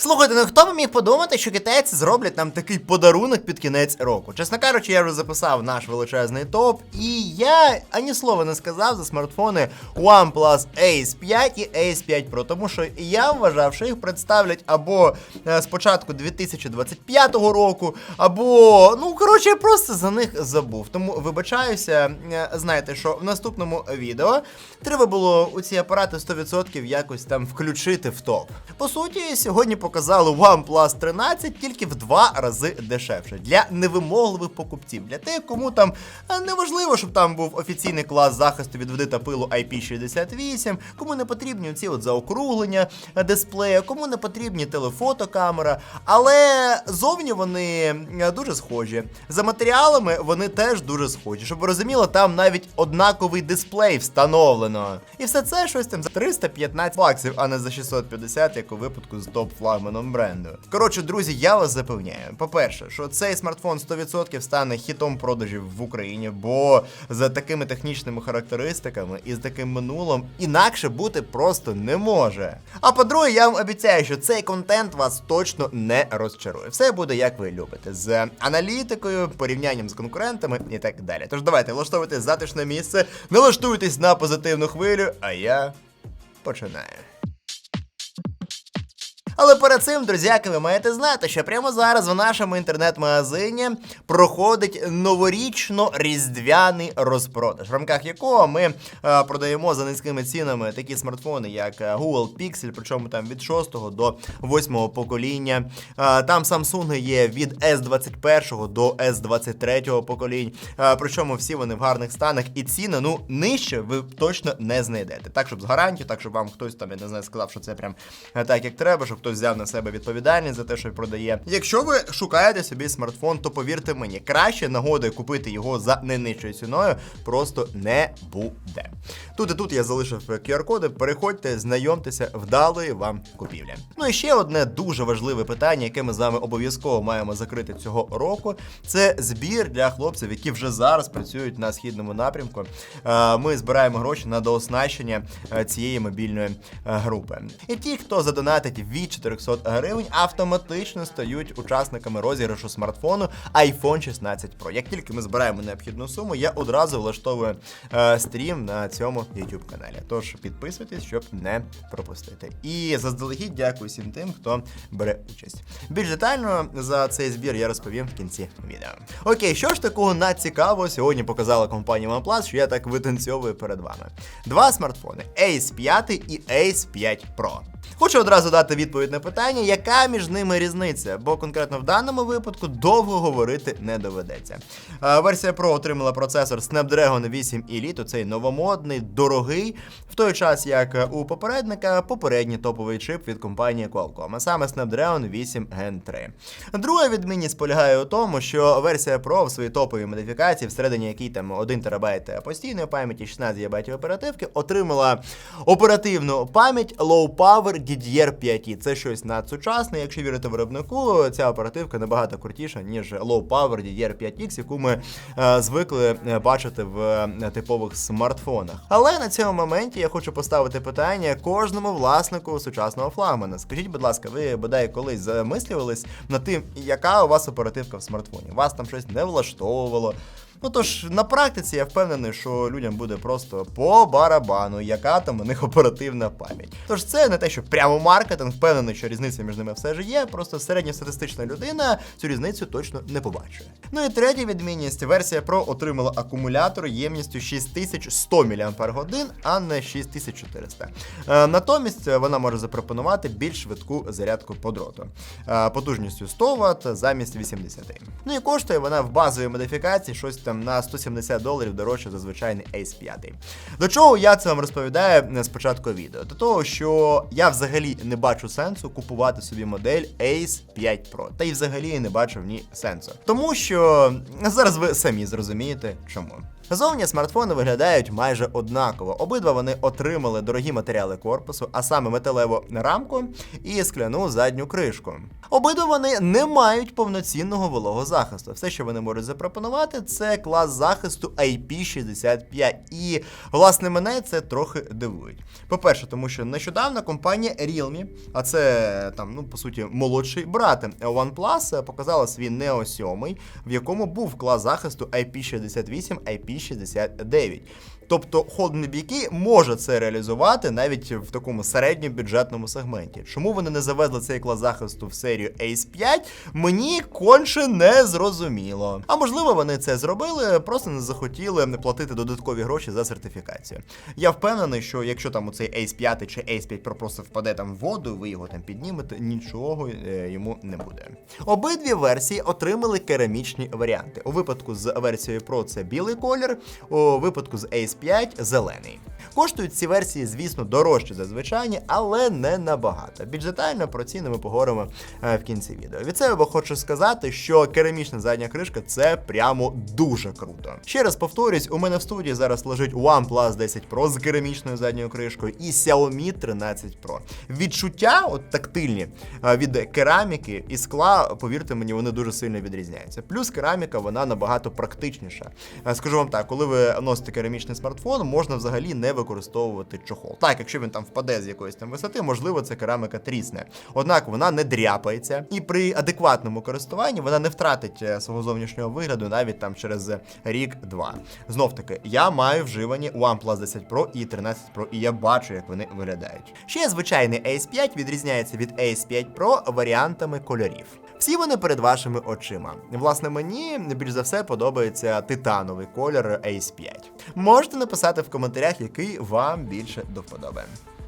Слухайте, ну хто б міг подумати, що китайці зроблять нам такий подарунок під кінець року. Чесно кажучи, я вже записав наш величезний топ, і я ані слова не сказав за смартфони OnePlus Ace 5 і Ace 5 Pro, тому що я вважав, що їх представлять або е, з початку 2025 року, або ну коротше, я просто за них забув. Тому вибачаюся. Е, Знаєте, що в наступному відео треба було у ці апарати 100% якось там включити в топ. По суті, сьогодні показали OnePlus 13 тільки в два рази дешевше для невимогливих покупців, для тих, кому там е, не важливо, щоб там був офіційний клас захисту від води та пилу IP68, кому не потрібні ці от заокруглення е, дисплея, кому не потрібні телефотокамера, але зовні вони е, дуже схожі. За матеріалами вони теж дуже схожі. Щоб ви розуміли, там навіть однаковий дисплей встановлено. І все це щось там за 315 баксів, а не за 650, як у випадку з топ флагманом бренду. Коротше, друзі, я вас запевняю. По-перше, що цей смартфон 100% стане хітом продажів в Україні, бо за такими технічними характеристиками і з таким минулим інакше бути просто не може. А по-друге, я вам обіцяю, що цей контент вас точно не розчарує. Все буде як ви любите, з аналітикою, порівнянням з конкурентами і так далі. Тож давайте влаштовуйте затишне місце, налаштуйтесь на позитивну хвилю, а я починаю. Але перед цим, друзяки, ви маєте знати, що прямо зараз в нашому інтернет-магазині проходить новорічно-різдвяний розпродаж, в рамках якого ми е, продаємо за низькими цінами такі смартфони, як е, Google Pixel, причому там від 6 до 8 покоління. Е, там Samsung є від S21 до S23 поколінь. Е, причому всі вони в гарних станах і ціни ну нижче ви точно не знайдете. Так, щоб з гарантією, так щоб вам хтось там я не знаю, сказав, що це прям е, так, як треба, щоб хтось взяв на себе відповідальність за те, що продає. Якщо ви шукаєте собі смартфон, то повірте мені, краще нагоди купити його за не нижчою ціною просто не буде. Тут і тут я залишив QR-коди. Переходьте, знайомтеся, вдалої вам купівлі. Ну і ще одне дуже важливе питання, яке ми з вами обов'язково маємо закрити цього року. Це збір для хлопців, які вже зараз працюють на східному напрямку. Е, Ми збираємо гроші на дооснащення е, цієї мобільної е, групи. І ті, хто задонатить від 400 гривень, автоматично стають учасниками розіграшу смартфону iPhone 16 Pro. Як тільки ми збираємо необхідну суму, я одразу влаштовую е, стрім на цьому YouTube каналі. Тож підписуйтесь, щоб не пропустити. І заздалегідь дякую всім тим, хто бере участь. Більш детально за цей збір я розповім в кінці відео. Окей, що ж такого націкавого сьогодні показала компанія OnePlus, що я так витанцьовую перед вами. Два смартфони Ace 5 і Ace 5 Pro. Хочу одразу дати відповідь на питання, яка між ними різниця, бо конкретно в даному випадку довго говорити не доведеться. Е, Версія Pro отримала процесор Snapdragon 8 Elite, цей новомодний, дорогий, в той час як е, у попередника попередній топовий чип від компанії Qualcomm, а саме Snapdragon 8 Gen 3. Друга відмінність полягає у тому, що версія Pro в своїй топовій модифікації, всередині якій там 1 ТБ постійної пам'яті, 16 ГБ оперативки, отримала оперативну пам'ять Low Power DDR5. Це щось надсучасне. Якщо вірити виробнику, ця оперативка набагато крутіша, ніж Low Power DDR5X, яку ми е, звикли е, бачити в е, типових смартфонах. Але на цьому моменті я хочу поставити питання кожному власнику сучасного флагмана. Скажіть, будь ласка, ви бодай колись замислювались над тим, яка у вас оперативка в смартфоні? Вас там щось не влаштовувало. Ну тож на практиці я впевнений, що людям буде просто по барабану, яка там у них оперативна пам'ять. Тож це не те, що прямо маркетинг, впевнений, що різниця між ними все ж є. Просто середньостатистична людина цю різницю точно не побачує. Ну і третя відмінність: версія Pro отримала акумулятор ємністю 6100 мАч, а не 6400. Е, Натомість вона може запропонувати більш швидку зарядку по дроту, е, потужністю 100 Вт замість 80. Ну і коштує вона в базовій модифікації щось там на 170 доларів дорожче за звичайний Ace 5. До чого я це вам розповідаю з початку відео? До того, що я взагалі не бачу сенсу купувати собі модель Ace 5 Pro. Та й взагалі не бачу в ній сенсу. Тому що зараз ви самі зрозумієте чому. Зовні смартфони виглядають майже однаково. Обидва вони отримали дорогі матеріали корпусу, а саме металеву рамку і скляну задню кришку. Обидва вони не мають повноцінного вологозахисту. Все, що вони можуть запропонувати, це клас захисту IP65. І власне мене це трохи дивують. По-перше, тому що нещодавно компанія Realme, а це там, ну по суті, молодший брат OnePlus, показала свій Neo 7, в якому був клас захисту IP68, IP69. Тобто холодні бійки може це реалізувати навіть в такому середньобюджетному сегменті. Чому вони не завезли цей клас захисту в серію Ace 5, мені конче не зрозуміло. А можливо, вони це зробили, просто не захотіли не платити додаткові гроші за сертифікацію. Я впевнений, що якщо там оцей Ace 5 чи Ace 5 Pro просто впаде там в воду, ви його там піднімете, нічого е, йому не буде. Обидві версії отримали керамічні варіанти. У випадку з версією Pro це білий колір, у випадку з Ace 5 зелений. Коштують ці версії, звісно, дорожче за звичайні, але не набагато. Більш детально про ціни ми поговоримо е, в кінці відео. Від себе хочу сказати, що керамічна задня кришка це прямо дуже круто. Ще раз повторюсь, у мене в студії зараз лежить OnePlus 10 Pro з керамічною задньою кришкою і Xiaomi 13 Pro. Відчуття, от тактильні, е, від кераміки і скла, повірте мені, вони дуже сильно відрізняються. Плюс кераміка вона набагато практичніша. Е, Скажу вам так, коли ви носите керамічний смартфон, можна взагалі не використовувати чохол. Так, якщо він там впаде з якоїсь там висоти, можливо, це кераміка трісне. Однак вона не дряпається, і при адекватному користуванні вона не втратить е, свого зовнішнього вигляду навіть там через рік-два. Знов таки, я маю вживані OnePlus 10 Pro і 13 Pro, і я бачу, як вони виглядають. Ще звичайний Ace 5 відрізняється від Ace 5 Pro варіантами кольорів. Всі вони перед вашими очима. Власне, мені більш за все подобається титановий колір Ace 5. Можете написати в коментарях, який вам більше до вподоби.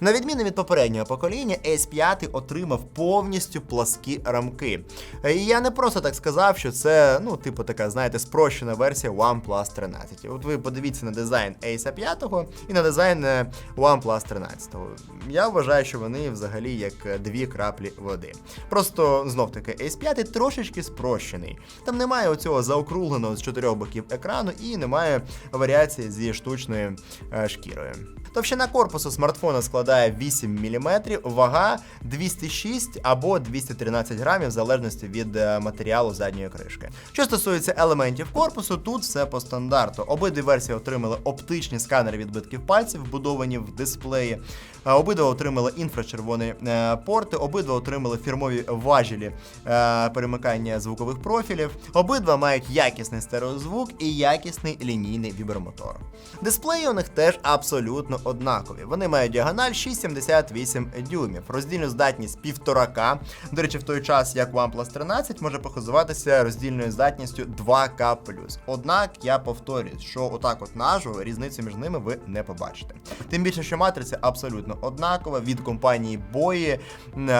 На відміну від попереднього покоління, Ace 5 отримав повністю пласкі рамки. І я не просто так сказав, що це, ну, типу, така, знаєте, спрощена версія OnePlus 13. От ви подивіться на дизайн Ace 5 і на дизайн е, OnePlus 13. Я вважаю, що вони взагалі як дві краплі води. Просто знов таки Ace 5 трошечки спрощений. Там немає оцього заокругленого з чотирьох боків екрану і немає варіації зі штучною е, шкірою. Товщина корпусу смартфона складає 8 мм, вага 206 або 213 грамів, в залежності від е, матеріалу задньої кришки. Що стосується елементів корпусу, тут все по стандарту. Обидві версії отримали оптичні сканери відбитків пальців, вбудовані в дисплеї. Е, Обидва отримали інфрачервоні е, порти, обидва отримали фірмові важелі перемикання звукових профілів. Обидва мають якісний стереозвук і якісний лінійний вібромотор. Дисплеї у них теж абсолютно однакові. Вони мають діагональ 6,78 дюймів, роздільну здатність 1,5К. До речі, в той час, як OnePlus 13 може похизуватися роздільною здатністю 2К. Однак я повторюю, що отак от наживо різницю між ними ви не побачите. Тим більше, що матриця абсолютно однакова від компанії Boyi,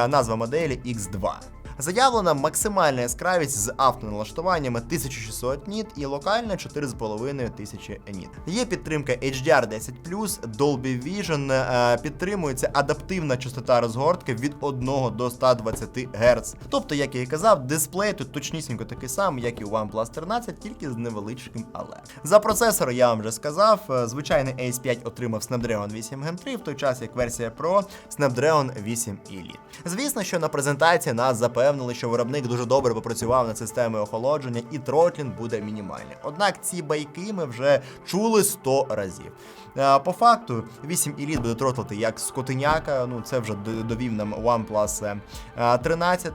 назва моделі X2. Заявлена максимальна яскравість з автоналаштуваннями 1600 ніт і локальна 4500 ніт. Є підтримка HDR 10 Dolby Vision, е, підтримується адаптивна частота розгортки від 1 до 120 Гц. Тобто, як я і казав, дисплей тут точнісінько такий самий, як і у OnePlus 13, тільки з невеличким але. За процесор я вам вже сказав, е, звичайний Ace 5 отримав Snapdragon 8 Gen 3, в той час як версія Pro Snapdragon 8 Elite. Звісно, що на презентації нас запевнили, що виробник дуже добре попрацював над системою охолодження і тротлінг буде мінімальний. Однак ці байки ми вже чули 100 разів. Е, По факту 8 Elite буде тротлити як скотиняка, ну це вже довів нам OnePlus е, 13.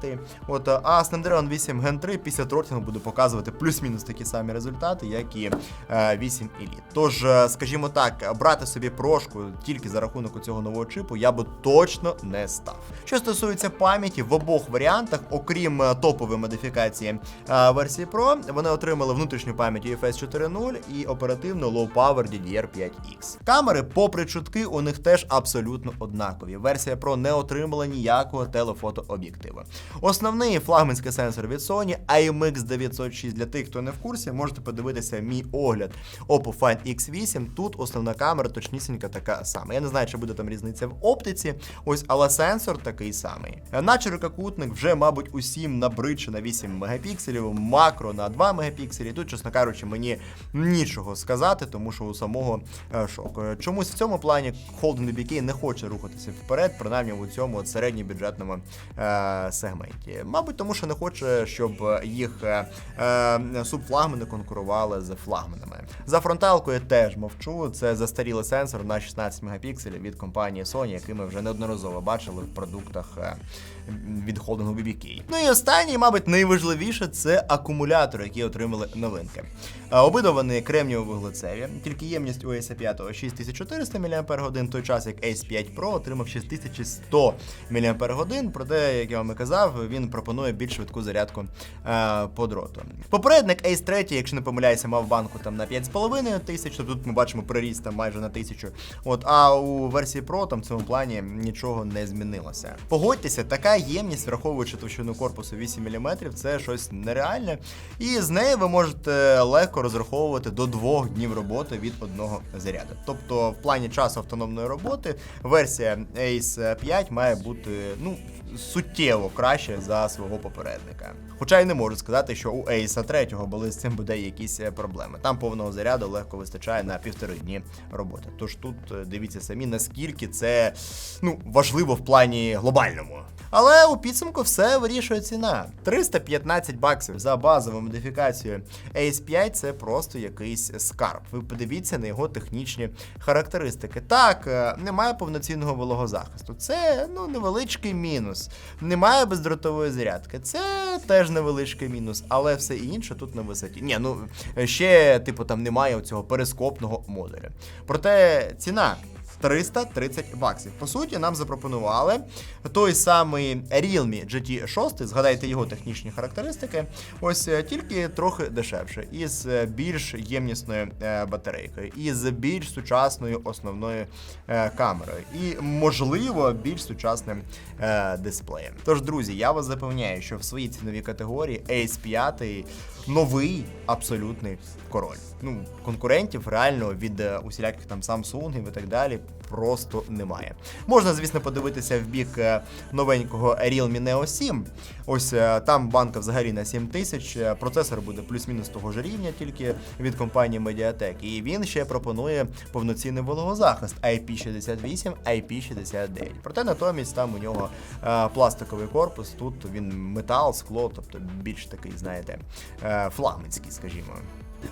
От, е, а Snapdragon 8 Gen 3 після тротлінгу буде показувати плюс-мінус такі самі результати, як і е, 8 Elite. Тож, е, скажімо так, брати собі прошку тільки за рахунок цього нового чипу я би точно не став. Що стосується пам'яті, в обох варіантах, окрім е, топової модифікації е, версії Pro, вони отримали внутрішню пам'ять UFS 4.0 і оперативну Low Power DDR5X. Камери, попри чутки, у них теж абсолютно однакові. Версія Pro не отримала ніякого телефотооб'єктива. Основний флагманський сенсор від Sony IMX 906 для тих, хто не в курсі, можете подивитися мій огляд Oppo Find X8. Тут основна камера точнісінька така сама. Я не знаю, чи буде там різниця в оптиці. Ось, але сенсор такий самий. На ширококутник вже, мабуть, усім набрид на 8 мегапікселів, макро на 2 мегапікселі. Тут, чесно кажучи, мені нічого сказати, тому що у самого е. Е, Чомусь в цьому плані холдинг BBK не хоче рухатися вперед, принаймні у цьому середньобюджетному е, сегменті. Мабуть, тому що не хоче, щоб їх е, е, субфлагмани конкурували з флагманами. За фронталкою теж мовчу. Це застарілий сенсор на 16 мегапікселів від компанії Sony, який ми вже неодноразово бачили в продуктах е, від холдингу BBK. Ну і останній, мабуть, найважливіше це акумулятори, які отримали новинки. Обидва вони кремнієво-вуглецеві, тільки ємність у Ace 5 6400 мАч, той час як Ace 5 Pro отримав 6100 мАч, проте, як я вам і казав, він пропонує більш швидку зарядку е, по дроту. Попередник Ace 3, якщо не помиляюся, мав банку там на 5,5 тисяч, то тут ми бачимо приріст там майже на тисячу. От, а у версії Pro там в цьому плані нічого не змінилося. Погодьтеся, така ємність, враховуючи товщину корпусу 8 мм, це щось нереальне. І з нею ви можете легко розраховувати до двох днів роботи від одного заряду. Тобто, в плані часу автономної роботи версія Ace 5 має бути ну суттєво краще за свого попередника. Хоча й не можу сказати, що у Ace 3 були з цим буде якісь е, проблеми. Там повного заряду легко вистачає на півтори дні роботи. Тож тут е, дивіться самі, наскільки це ну важливо в плані глобальному. Але у підсумку все вирішує ціна. 315 баксів за базову модифікацію Ace 5 це просто якийсь скарб. Ви подивіться на його технічні характеристики. Так, е, немає повноцінного вологозахисту. Це ну невеличкий мінус. Немає бездротової зарядки. Це теж невеличкий мінус, але все інше тут на висоті. Ні, ну ще, типу, там немає цього перископного модуля. Проте ціна. 330 баксів. По суті, нам запропонували той самий Realme GT 6, згадайте його технічні характеристики, ось е, тільки трохи дешевше, із е, більш ємнісною е, батарейкою, із більш сучасною основною камерою, і, можливо, більш сучасним дисплеєм. Тож, друзі, я вас запевняю, що в своїй ціновій категорії Ace 5 новий абсолютний король. Ну, конкурентів реально від е, усіляких там Samsung і так далі просто немає. Можна, звісно, подивитися в бік е, новенького Realme Neo 7. Ось е, там банка взагалі на 7 тисяч. е, Процесор буде плюс-мінус того ж рівня, тільки від компанії Mediatek. І він ще пропонує повноцінний вологозахист IP68, IP69. Проте натомість там у нього пластиковий корпус, тут він метал, скло, тобто більш такий, знаєте, е, скажімо.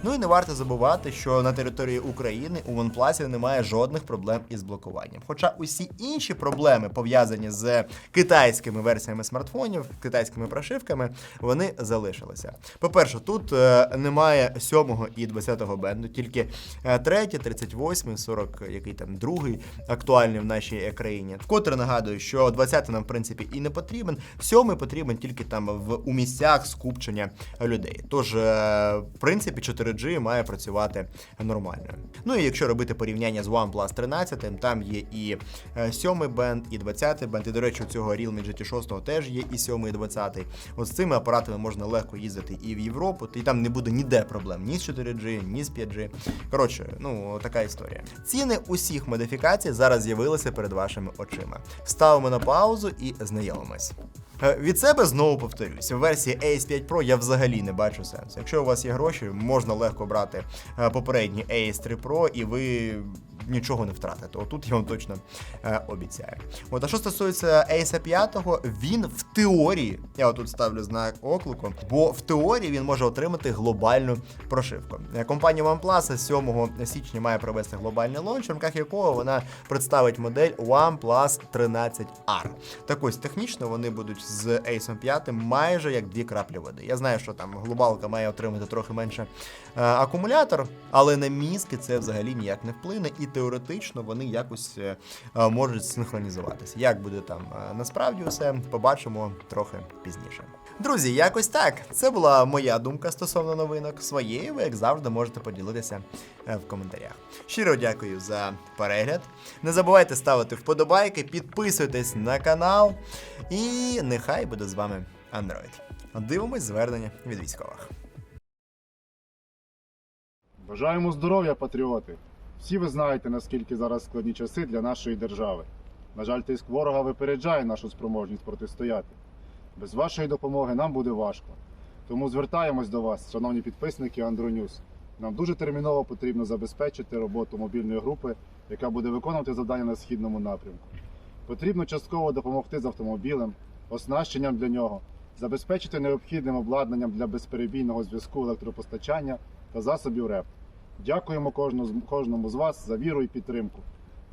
Ну і не варто забувати, що на території України у OnePlus немає жодних проблем із блокуванням. Хоча усі інші проблеми, пов'язані з китайськими версіями смартфонів, китайськими прошивками, вони залишилися. По-перше, тут е, немає 7 і 20 бенду, тільки е, 3, 38, 40, який там другий актуальний в нашій країні. Вкотре нагадую, що 20 нам в принципі і не потрібен. 7 потрібен тільки там в у місцях скупчення людей. Тож, е, в принципі, 4G має працювати нормально. Ну і якщо робити порівняння з OnePlus 13, там є і 7 бенд, і 20 бенд. І, до речі, у цього Realme GT6 теж є і 7, і 20. От з цими апаратами можна легко їздити і в Європу, і там не буде ніде проблем ні з 4G, ні з 5G. Коротше, ну така історія. Ціни усіх модифікацій зараз з'явилися перед вашими очима. Ставимо на паузу і знайомимось. Е, Від себе знову повторюсь, в версії Ace 5 Pro я взагалі не бачу сенсу. Якщо у вас є гроші, можна легко брати е, попередній Ace 3 Pro, і ви нічого не втратите. Отут я вам точно е, обіцяю. От, а що стосується Ace 5, він в теорії, я отут ставлю знак оклику, бо в теорії він може отримати глобальну прошивку. Компанія OnePlus 7 січня має провести глобальний лонч, в рамках якого вона представить модель OnePlus 13R. Так ось технічно вони будуть з Ace 5 майже як дві краплі води. Я знаю, що там глобалка має отримати трохи менше е, акумулятор, але на мізки це взагалі ніяк не вплине, і теоретично вони якось е, е, можуть синхронізуватися. Як буде там е, насправді все, побачимо трохи пізніше. Друзі, якось так. Це була моя думка стосовно новинок. Своєю ви, як завжди, можете поділитися е, в коментарях. Щиро дякую за перегляд. Не забувайте ставити вподобайки, підписуйтесь на канал. І нехай буде з вами Android. Дивимось звернення від військових. Бажаємо здоров'я, патріоти! Всі ви знаєте, наскільки зараз складні часи для нашої держави. На жаль, тиск ворога випереджає нашу спроможність протистояти. Без вашої допомоги нам буде важко. Тому звертаємось до вас, шановні підписники Андронюс. Нам дуже терміново потрібно забезпечити роботу мобільної групи, яка буде виконувати завдання на східному напрямку. Потрібно частково допомогти з автомобілем, оснащенням для нього, забезпечити необхідним обладнанням для безперебійного зв'язку електропостачання та засобів РЕП. Дякуємо кожному, з- вас за віру і підтримку.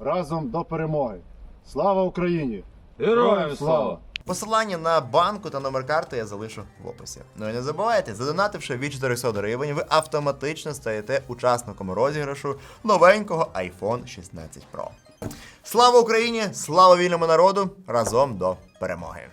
Разом до перемоги! Слава Україні! Героям слава! Посилання на банку та номер карти я залишу в описі. Ну і не забувайте, задонативши від 400 гривень, ви автоматично стаєте учасником розіграшу новенького iPhone 16 Pro. Слава Україні! Слава вільному народу! Разом до para morrer.